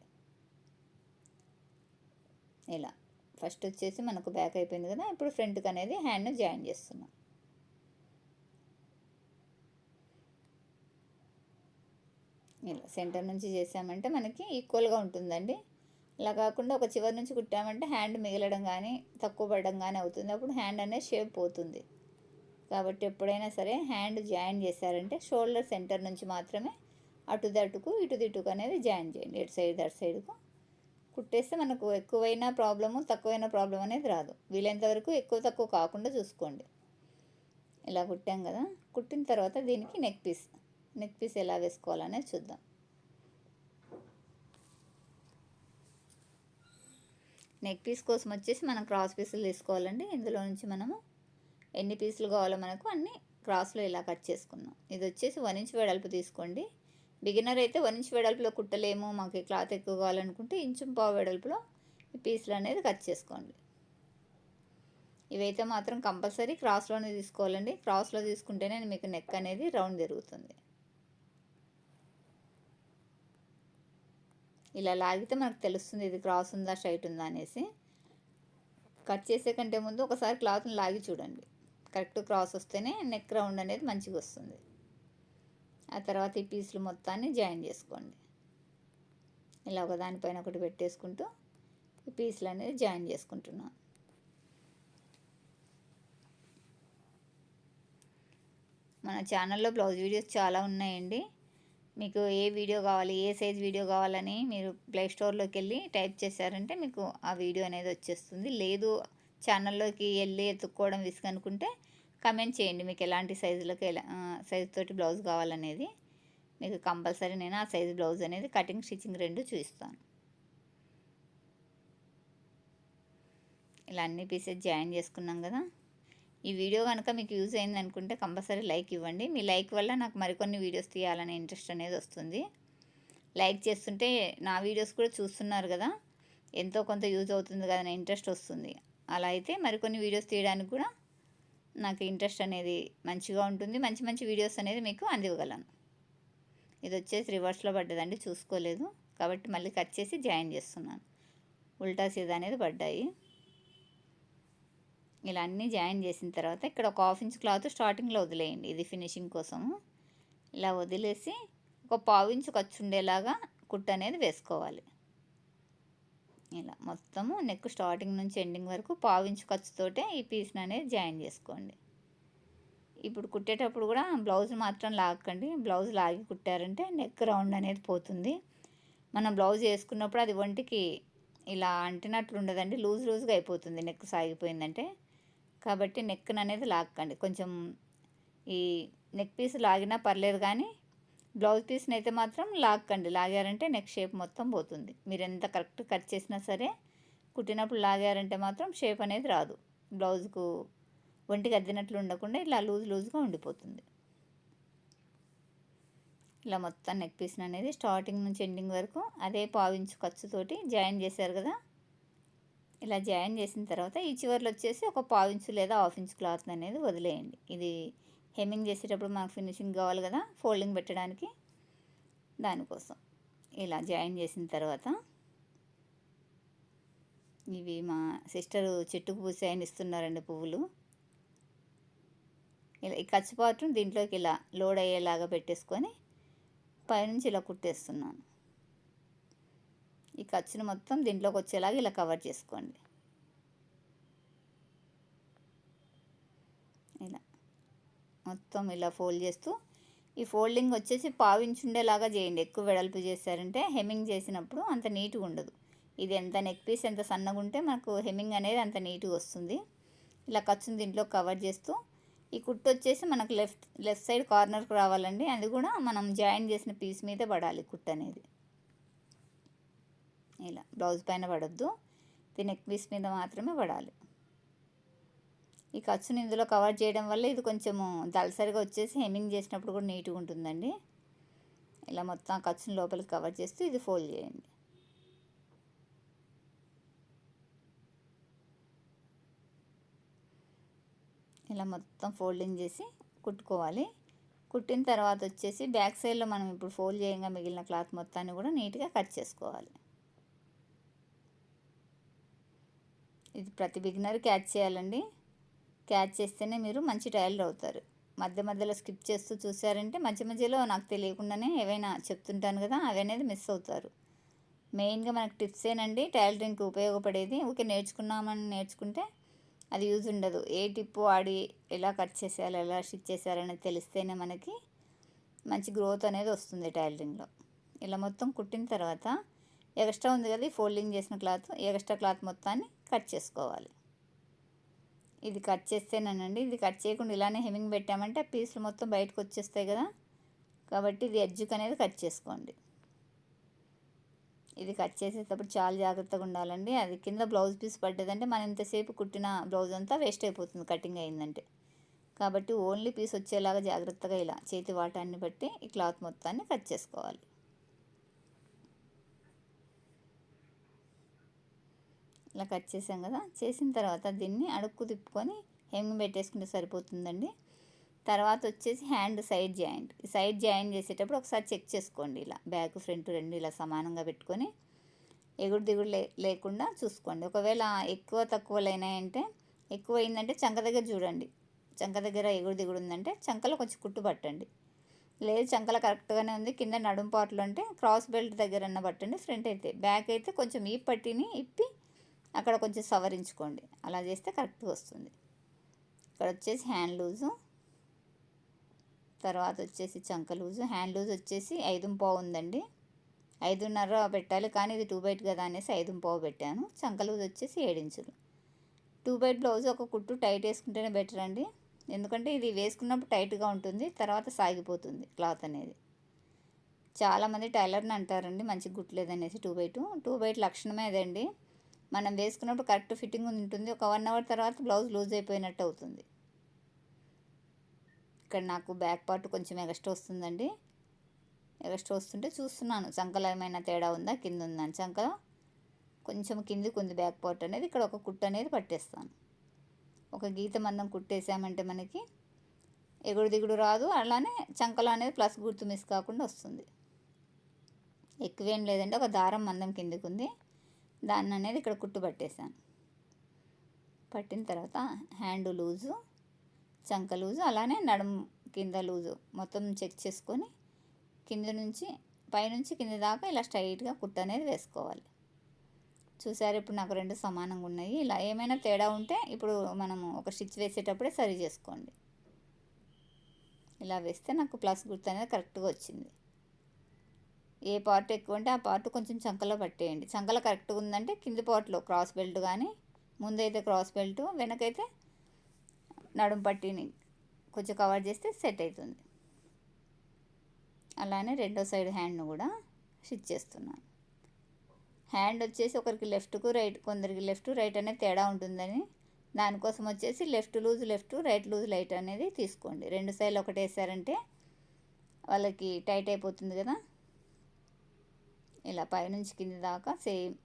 ఇలా. ఫస్ట్ వచ్చేసి మనకు బ్యాక్ అయిపోయింది కదా ఇప్పుడు ఫ్రంట్కి అనేది హ్యాండ్ని జాయిన్ చేస్తున్నాం. ఇలా సెంటర్ నుంచి చేసామంటే మనకి ఈక్వల్గా ఉంటుందండి. ఇలా కాకుండా ఒక చివరి నుంచి కుట్టామంటే హ్యాండ్ మిగలడం కానీ తక్కువ పడడం కానీ అవుతుంది. అప్పుడు హ్యాండ్ అనేది షేప్ పోతుంది. కాబట్టి ఎప్పుడైనా సరే హ్యాండ్ జాయిన్ చేశారంటే షోల్డర్ సెంటర్ నుంచి మాత్రమే అటు దటుకు ఇటు దిటుకు అనేది జాయిన్ చేయండి. ఇటు సైడ్ అటు సైడ్కు కుట్టేస్తే మనకు ఎక్కువైనా ప్రాబ్లము తక్కువైన ప్రాబ్లం అనేది రాదు. వీలైనంత వరకు ఎక్కువ తక్కువ కాకుండా చూసుకోండి. ఇలా కుట్టాం కదా. కుట్టిన తర్వాత దీనికి నెక్ పీస్. నెక్ పీస్ ఎలా వేసుకోవాలనేది చూద్దాం. నెక్ పీస్ కోసం వచ్చేసి మనం క్రాస్ పీసులు తీసుకోవాలండి. ఇందులో నుంచి మనము ఎన్ని పీసులు కావాలో మనకు అన్ని క్రాస్లో ఇలా కట్ చేసుకుందాం. ఇది వచ్చేసి వన్ ఇంచ్ వెడల్పు తీసుకోండి. బిగినర్ అయితే వన్ ఇంచ్ వెడల్పులో కుట్టలేము. మాకు క్లాత్ ఎక్కువ కావాలనుకుంటే ఇంచు పావు వెడల్పులో ఈ పీసులు అనేది కట్ చేసుకోండి. ఇవైతే మాత్రం కంపల్సరీ క్రాస్లోనే తీసుకోవాలండి. క్రాస్లో తీసుకుంటేనే మీకు నెక్ అనేది రౌండ్ జరుగుతుంది ఇలా లాగితే మనకు తెలుస్తుంది ఇది క్రాస్ ఉందా స్ట్రైట్ ఉందా అనేసి. కట్ చేసే కంటే ముందు ఒకసారి క్లాత్ని లాగి చూడండి. కరెక్ట్ క్రాస్ వస్తేనే నెక్ రౌండ్ అనేది మంచిగా వస్తుంది. ఆ తర్వాత ఈ పీసులు మొత్తాన్ని జాయిన్ చేసుకోండి. ఇలా ఒక దానిపైన ఒకటి పెట్టేసుకుంటూ ఈ పీసులు అనేది జాయిన్ చేసుకుంటున్నాను మన ఛానల్లో బ్లౌజ్ వీడియోస్ చాలా ఉన్నాయండి. మీకు ఏ వీడియో కావాలి ఏ సైజ్ వీడియో కావాలని మీరు ప్లే స్టోర్లోకి వెళ్ళి టైప్ చేశారంటే మీకు ఆ వీడియో అనేది వచ్చేస్తుంది. లేదు ఛానల్లోకి వెళ్ళి ఎత్తుక్కోవడం విసుగనుకుంటే కమెంట్ చేయండి మీకు ఎలాంటి సైజులోకి ఎలా సైజు తోటి బ్లౌజ్ కావాలనేది. మీకు కంపల్సరీ నేను ఆ సైజు బ్లౌజ్ అనేది కటింగ్ స్టిచ్చింగ్ రెండు చూపిస్తాను. ఇలా అన్ని పీసెస్ జాయిన్ చేసుకున్నాం కదా. ఈ వీడియో కనుక మీకు యూజ్ అయింది అనుకుంటే కంపల్సరీ లైక్ ఇవ్వండి. మీ లైక్ వల్ల నాకు మరికొన్ని వీడియోస్ తీయాలనే ఇంట్రెస్ట్ అనేది వస్తుంది. లైక్ చేస్తుంటే నా వీడియోస్ కూడా చూస్తున్నారు కదా ఎంతో కొంత యూజ్ అవుతుంది కదా ఇంట్రెస్ట్ వస్తుంది. అలా అయితే మరికొన్ని వీడియోస్ తీయడానికి కూడా నాకు ఇంట్రెస్ట్ అనేది మంచిగా ఉంటుంది. మంచి మంచి వీడియోస్ అనేది మీకు అందివ్వగలను. ఇది వచ్చేసి రివర్స్లో పడ్డదండి చూసుకోలేదు. కాబట్టి మళ్ళీ కట్ చేసి జాయిన్ చేస్తున్నాను. ఉల్టా సీదా అనేది పడ్డాయి. ఇలా అన్నీ జాయిన్ చేసిన తర్వాత ఇక్కడ ఒక హాఫ్ ఇంచ్ క్లాత్ స్టార్టింగ్లో వదిలేయండి ఇది ఫినిషింగ్ కోసము ఇలా వదిలేసి ఒక పావు ఇంచు ఖర్చు ఉండేలాగా కుట్టు అనేది వేసుకోవాలి. ఇలా మొత్తము నెక్ స్టార్టింగ్ నుంచి ఎండింగ్ వరకు పావు ఇంచు ఖర్చుతోటే ఈ పీస్ని అనేది జాయిన్ చేసుకోండి. ఇప్పుడు కుట్టేటప్పుడు కూడా బ్లౌజ్ మాత్రం లాగకండి బ్లౌజ్ లాగి కుట్టారంటే నెక్ రౌండ్ అనేది పోతుంది. మనం బ్లౌజ్ వేసుకున్నప్పుడు అది ఒంటికి ఇలా అంటినట్లు ఉండదండి. లూజ్ లూజ్గా అయిపోతుంది. నెక్ సాగిపోయిందంటే కాబట్టి నెక్ను అనేది లాక్కండి. కొంచెం ఈ నెక్ పీస్ లాగినా పర్లేదు కానీ బ్లౌజ్ పీస్ని అయితే మాత్రం లాక్కండి. లాగారంటే నెక్ షేప్ మొత్తం పోతుంది. మీరు ఎంత కరెక్ట్ కట్ చేసినా సరే కుట్టినప్పుడు లాగారంటే మాత్రం షేప్ అనేది రాదు. బ్లౌజ్కు ఒంటికి అద్దినట్లు ఉండకుండా ఇలా లూజ్ లూజ్గా ఉండిపోతుంది. ఇలా మొత్తం నెక్ పీస్ని అనేది స్టార్టింగ్ నుంచి ఎండింగ్ వరకు అదే పావించు ఖర్చుతోటి జాయిన్ చేశారు కదా ఇలా జాయిన్ చేసిన తర్వాత ఈ చివర్లో వచ్చేసి ఒక పావు ఇంచు లేదా హాఫ్ ఇంచు క్లాత్ అనేది వదిలేయండి. ఇది హెమ్మింగ్ చేసేటప్పుడు మనకు ఫినిషింగ్ కావాలి కదా ఫోల్డింగ్ పెట్టడానికి దానికోసం. ఇలా జాయిన్ చేసిన తర్వాత ఇవి మా సిస్టరు చెట్టుకు పూసాయని ఇస్తున్నారండి పువ్వులు. ఇలా ఈ కచ్చిపాటును దీంట్లోకి ఇలా లోడ్ అయ్యేలాగా పెట్టేసుకొని పైనుంచి ఇలా కుట్టేస్తున్నాను. ఈ ఖర్చును మొత్తం దీంట్లోకి వచ్చేలాగా ఇలా కవర్ చేసుకోండి. ఇలా మొత్తం ఇలా ఫోల్డ్ చేస్తూ ఈ ఫోల్డింగ్ వచ్చేసి పావించి ఉండేలాగా చేయండి. ఎక్కువ వెడల్పు చేశారంటే హెమ్మింగ్ చేసినప్పుడు అంత నీట్గా ఉండదు. ఇది ఎంత నెక్ పీస్ ఎంత సన్నగా ఉంటే మనకు హెమ్మింగ్ అనేది అంత నీట్గా వస్తుంది. ఇలా ఖర్చుని దీంట్లో కవర్ చేస్తూ ఈ కుట్టు వచ్చేసి మనకు లెఫ్ట్ లెఫ్ట్ సైడ్ కార్నర్కి రావాలండి. అది కూడా మనం జాయిన్ చేసిన పీస్ మీదే పడాలి కుట్టు అనేది. ఇలా బ్లౌజ్ పైన పడద్దు. ఇది నెక్ పీస్ మీద మాత్రమే పడాలి. ఈ ఖర్చుని ఇందులో కవర్ చేయడం వల్ల ఇది కొంచెము దళసరిగా వచ్చేసి హెమ్మింగ్ చేసినప్పుడు కూడా నీట్గా ఉంటుందండి. ఇలా మొత్తం ఖర్చుని లోపలికి కవర్ చేస్తూ ఇది ఫోల్డ్ చేయండి. ఇలా మొత్తం ఫోల్డింగ్ చేసి కుట్టుకోవాలి. కుట్టిన తర్వాత వచ్చేసి బ్యాక్ సైడ్లో మనం ఇప్పుడు ఫోల్డ్ చేయంగా మిగిలిన క్లాత్ మొత్తాన్ని కూడా నీట్గా కట్ చేసుకోవాలి. ఇది ప్రతి బిగినర్ క్యాచ్ చేయాలండి. క్యాచ్ చేస్తేనే మీరు మంచి టైలర్ అవుతారు. మధ్య మధ్యలో స్కిప్ చేస్తూ చూసారంటే మధ్య మధ్యలో నాకు తెలియకుండానే ఏవైనా చెప్తుంటాను కదా అవి అనేది మిస్ అవుతారు. మెయిన్గా మనకు టిప్సేనండి టైలరింగ్కి ఉపయోగపడేది. ఓకే నేర్చుకున్నామని నేర్చుకుంటే అది యూజ్ ఉండదు. ఏ టిప్ వాడి ఎలా కట్ చేసేయాలి ఎలా స్టిచ్ చేసేయాలనేది తెలిస్తేనే మనకి మంచి గ్రోత్ అనేది వస్తుంది టైలరింగ్లో ఇలా మొత్తం కుట్టిన తర్వాత ఎక్స్ట్రా ఉంది కదా ఈ ఫోల్డింగ్ చేసిన క్లాత్ ఎక్స్ట్రా క్లాత్ మొత్తాన్ని కట్ చేసుకోవాలి. ఇది కట్ చేస్తేనేనండి ఇది కట్ చేయకుండా ఇలానే హెమింగ్ పెట్టామంటే ఆ పీసులు మొత్తం బయటకు వచ్చేస్తాయి కదా. కాబట్టి ఇది ఎడ్జుక్ అనేది కట్ చేసుకోండి. ఇది కట్ చేసేటప్పుడు చాలా జాగ్రత్తగా ఉండాలండి. అది కింద బ్లౌజ్ పీస్ పడ్డదంటే మనం ఇంతసేపు కుట్టిన బ్లౌజ్ అంతా వేస్ట్ అయిపోతుంది కటింగ్ అయిందంటే. కాబట్టి ఓన్లీ పీస్ వచ్చేలాగా జాగ్రత్తగా ఇలా చేతి వాటాన్ని బట్టి ఈ క్లాత్ మొత్తాన్ని కట్ చేసుకోవాలి. ఇలా కట్ చేసాం కదా చేసిన తర్వాత దీన్ని అడుక్కు తిప్పుకొని హెమ్మింగ్ పెట్టేసుకుంటే సరిపోతుందండి. తర్వాత వచ్చేసి hand side joint. Side joint చేసేటప్పుడు ఒకసారి చెక్ చేసుకోండి ఇలా బ్యాక్ ఫ్రంట్ రెండు ఇలా సమానంగా పెట్టుకొని ఎగుడు దిగుడు లే లేకుండా చూసుకోండి. ఒకవేళ ఎక్కువ తక్కువలైనాయంటే ఎక్కువ అయిందంటే చంక దగ్గర చూడండి. చంక దగ్గర ఎగుడు దిగుడు ఉందంటే చంకలో కొంచెం కుట్టు పట్టండి. లేదు చంకల కరెక్ట్గానే ఉంది కింద నడుము పాటలు అంటే క్రాస్ బెల్ట్ దగ్గర అన్న పట్టండి ఫ్రంట్ అయితే. బ్యాక్ అయితే కొంచెం ఈ పట్టిని ఇప్పి అక్కడ కొంచెం సవరించుకోండి. అలా చేస్తే కరెక్ట్గా వస్తుంది. ఇక్కడ వచ్చేసి హ్యాండ్ లూజు. తర్వాత వచ్చేసి చంక లూజు. హ్యాండ్ లూజ్ వచ్చేసి ఐదు పావు ఉందండి. ఐదున్నర పెట్టాలి. కానీ ఇది టూ బైట్ కదా అనేసి ఐదు పావు పెట్టాను. చంక లూజ్ వచ్చేసి ఏడించులు టూ బైట్ బ్లౌజ్ ఒక కుట్టు టైట్ వేసుకుంటేనే బెటర్ అండి. ఎందుకంటే ఇది వేసుకున్నప్పుడు టైట్గా ఉంటుంది. తర్వాత సాగిపోతుంది క్లాత్ అనేది. చాలామంది టైలర్ని అంటారండి మంచి గుట్లేదనేసి two by two two bite లక్షణమే అదండి. మనం వేసుకున్నప్పుడు కరెక్ట్ ఫిట్టింగ్ ఉంటుంది. ఒక వన్ అవర్ తర్వాత బ్లౌజ్ లూజ్ అయిపోయినట్టు అవుతుంది. ఇక్కడ నాకు బ్యాక్ పార్ట్ కొంచెం ఎగస్ట్రా వస్తుందండి. ఎగస్ట్రా వస్తుంటే చూస్తున్నాను. చంకలో ఏమైనా తేడా ఉందా? కింద ఉందని చంకలో కొంచెం కిందికి ఉంది బ్యాక్ పార్ట్ అనేది. ఇక్కడ ఒక కుట్టు అనేది పట్టేస్తాను. ఒక గీత మందం కుట్టేసామంటే మనకి ఎగుడు దిగుడు రాదు. అలానే చంకలో అనేది ప్లస్ గుర్తు మిస్ కాకుండా వస్తుంది. ఎక్కువేం లేదండి. ఒక దారం మందం కిందకు ఉంది. దాన్ని అనేది ఇక్కడ కుట్టు పట్టేశాను పట్టిన తర్వాత హ్యాండ్ లూజు చంక లూజు అలానే నడుము కింద లూజు మొత్తం చెక్ చేసుకొని కింద నుంచి పైనుంచి కింద దాకా ఇలా స్ట్రైట్గా కుట్టు అనేది వేసుకోవాలి. చూసారు ఇప్పుడు నాకు రెండు సమానంగా ఉన్నాయి. ఇలా ఏమైనా తేడా ఉంటే ఇప్పుడు మనము ఒక స్టిచ్ వేసేటప్పుడే సరి చేసుకోండి. ఇలా వేస్తే నాకు ప్లస్ గుర్తు అనేది కరెక్ట్గా వచ్చింది. ఏ పార్ట్ ఎక్కువ ఉంటే ఆ పార్ట్ కొంచెం చంకలో పట్టేయండి. చంకలో కరెక్ట్గా ఉందంటే కింది పార్ట్లో క్రాస్ బెల్ట్ కానీ ముందైతే క్రాస్ బెల్ట్ వెనకైతే నడుం పట్టిని కొంచెం కవర్ చేస్తే సెట్ అవుతుంది అలానే రెండో సైడ్ హ్యాండ్ను కూడా స్టిచ్ చేస్తున్నాను. హ్యాండ్ వచ్చేసి ఒకరికి లెఫ్ట్కు రైట్ కొందరికి లెఫ్ట్ రైట్ అనేది తేడా ఉంటుందని దానికోసం వచ్చేసి left loose left right loose light అనేది తీసుకోండి. రెండు సైడ్లు ఒకటేసారంటే వాళ్ళకి టైట్ అయిపోతుంది కదా. ఇలా పైనుంచి కింద దాకా సేమ్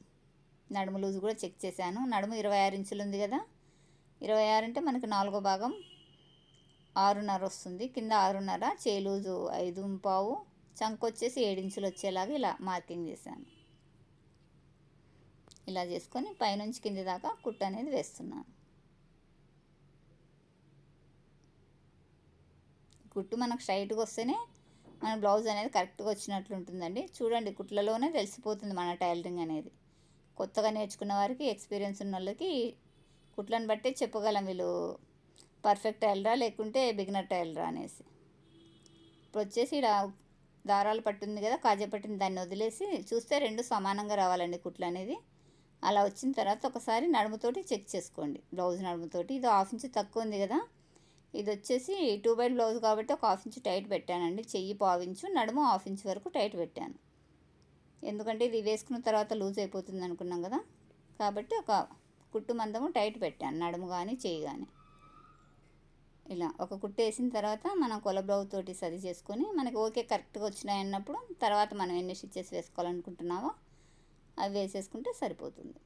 నడుము లూజ్ కూడా చెక్ చేశాను. నడుము ఇరవై ఆరు ఇంచులు ఉంది కదా? ఇరవై ఆరు అంటే మనకి నాలుగో భాగం ఆరున్నర వస్తుంది. కింద ఆరున్నర చేలూజు ఐదు పావు చంక్ వచ్చేసి ఏడించులు వచ్చేలాగా ఇలా మార్కింగ్ చేశాను. ఇలా చేసుకొని పైనుంచి కింది దాకా కుట్టు అనేది వేస్తున్నాను. కుట్టు మనకు స్ట్రైట్గా వస్తేనే మన బ్లౌజ్ అనేది కరెక్ట్గా వచ్చినట్లు ఉంటుందండి చూడండి కుట్లలోనే తెలిసిపోతుంది మన టైలరింగ్ అనేది. కొత్తగా నేర్చుకున్న వారికి ఎక్స్పీరియన్స్ ఉన్న వాళ్ళకి కుట్లను బట్టి చెప్పగలం వీళ్ళు. పర్ఫెక్ట్ టైలరా లేకుంటే బిగినర్ టైలరా అనేసి. ఇప్పుడు వచ్చేసి ఇక్కడ దారాలు పట్టింది కదా కాజా పట్టింది దాన్ని వదిలేసి చూస్తే రెండు సమానంగా రావాలండి కుట్లు అనేది. అలా వచ్చిన తర్వాత ఒకసారి నడుముతోటి చెక్ చేసుకోండి. బ్లౌజ్ నడుముతోటి ఇది హాఫ్ ఇంచ్ తక్కువ ఉంది కదా ఇది వచ్చేసి టూ బై బ్లౌజ్ కాబట్టి ఒక హాఫ్ ఇంచ్ టైట్ పెట్టానండి. చెయ్యి పావించు నడుము హాఫ్ ఇంచ్ వరకు టైట్ పెట్టాను. ఎందుకంటే ఇది వేసుకున్న తర్వాత లూజ్ అయిపోతుంది అనుకున్నాం కదా. కాబట్టి ఒక కుట్టు మందము టైట్ పెట్టాను నడుము కానీ చెయ్యి కానీ ఇలా ఒక కుట్టు వేసిన తర్వాత మనం కొల తోటి సరి చేసుకొని మనకి ఓకే కరెక్ట్గా వచ్చినాయి అన్నప్పుడు తర్వాత మనం ఎన్ని స్టిచ్చెస్ వేసుకోవాలనుకుంటున్నామో అవి వేసేసుకుంటే సరిపోతుంది.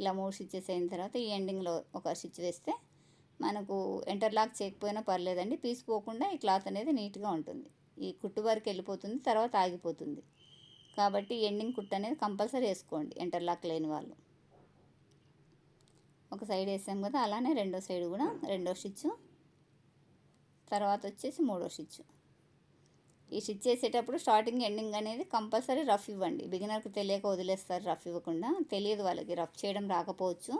ఇలా మూడు స్టిచ్చెస్ అయిన తర్వాత ఈ ఎండింగ్లో ఒక స్టిచ్ వేస్తే మనకు ఎంటర్లాక్ చేయకపోయినా పర్లేదండి. పీస్ పోకుండా ఈ క్లాత్ అనేది నీట్గా ఉంటుంది. ఈ కుట్టు వరకు వెళ్ళిపోతుంది తర్వాత ఆగిపోతుంది. కాబట్టి ఎండింగ్ కుట్టు అనేది కంపల్సరీ వేసుకోండి ఇంటర్లాక్ లేని వాళ్ళు. ఒక సైడ్ వేసాం కదా అలానే రెండో సైడ్ కూడా రెండో స్టిచ్చు తర్వాత వచ్చేసి మూడో స్టిచ్. ఈ స్టిచ్ చేసేటప్పుడు స్టార్టింగ్ ఎండింగ్ అనేది కంపల్సరీ రఫ్ ఇవ్వండి. బిగినర్కి తెలియక వదిలేస్తారు రఫ్ ఇవ్వకుండా. తెలియదు వాళ్ళకి రఫ్ చేయడం రాకపోవచ్చు.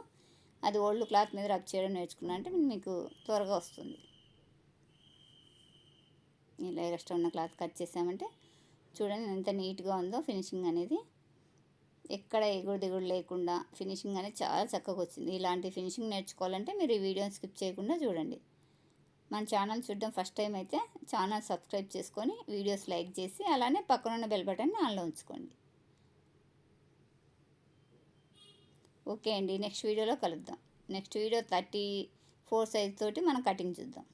అది ఓల్డ్ క్లాత్ మీద రబ్ చేయడం నేర్చుకున్నా అంటే మీకు త్వరగా వస్తుంది. ఇలా ఎక్స్ట్రా ఉన్న క్లాత్ కట్ చేసామంటే చూడండి ఎంత నీట్గా ఉందో ఫినిషింగ్ అనేది. ఎక్కడ ఎగుడు దిగుడు లేకుండా ఫినిషింగ్ అనేది చాలా చక్కగా వచ్చింది. ఇలాంటి ఫినిషింగ్ నేర్చుకోవాలంటే మీరు ఈ వీడియోని స్కిప్ చేయకుండా చూడండి. మన ఛానల్ చూడడం ఫస్ట్ టైం అయితే ఛానల్ సబ్స్క్రైబ్ చేసుకొని వీడియోస్ లైక్ చేసి అలానే పక్కనున్న బెల్ బటన్ని ఆన్లో ఉంచుకోండి. ఓకే అండి నెక్స్ట్ వీడియోలో కలుద్దాం. Next video thirty four size తోటి మనం కటింగ్ చూద్దాం.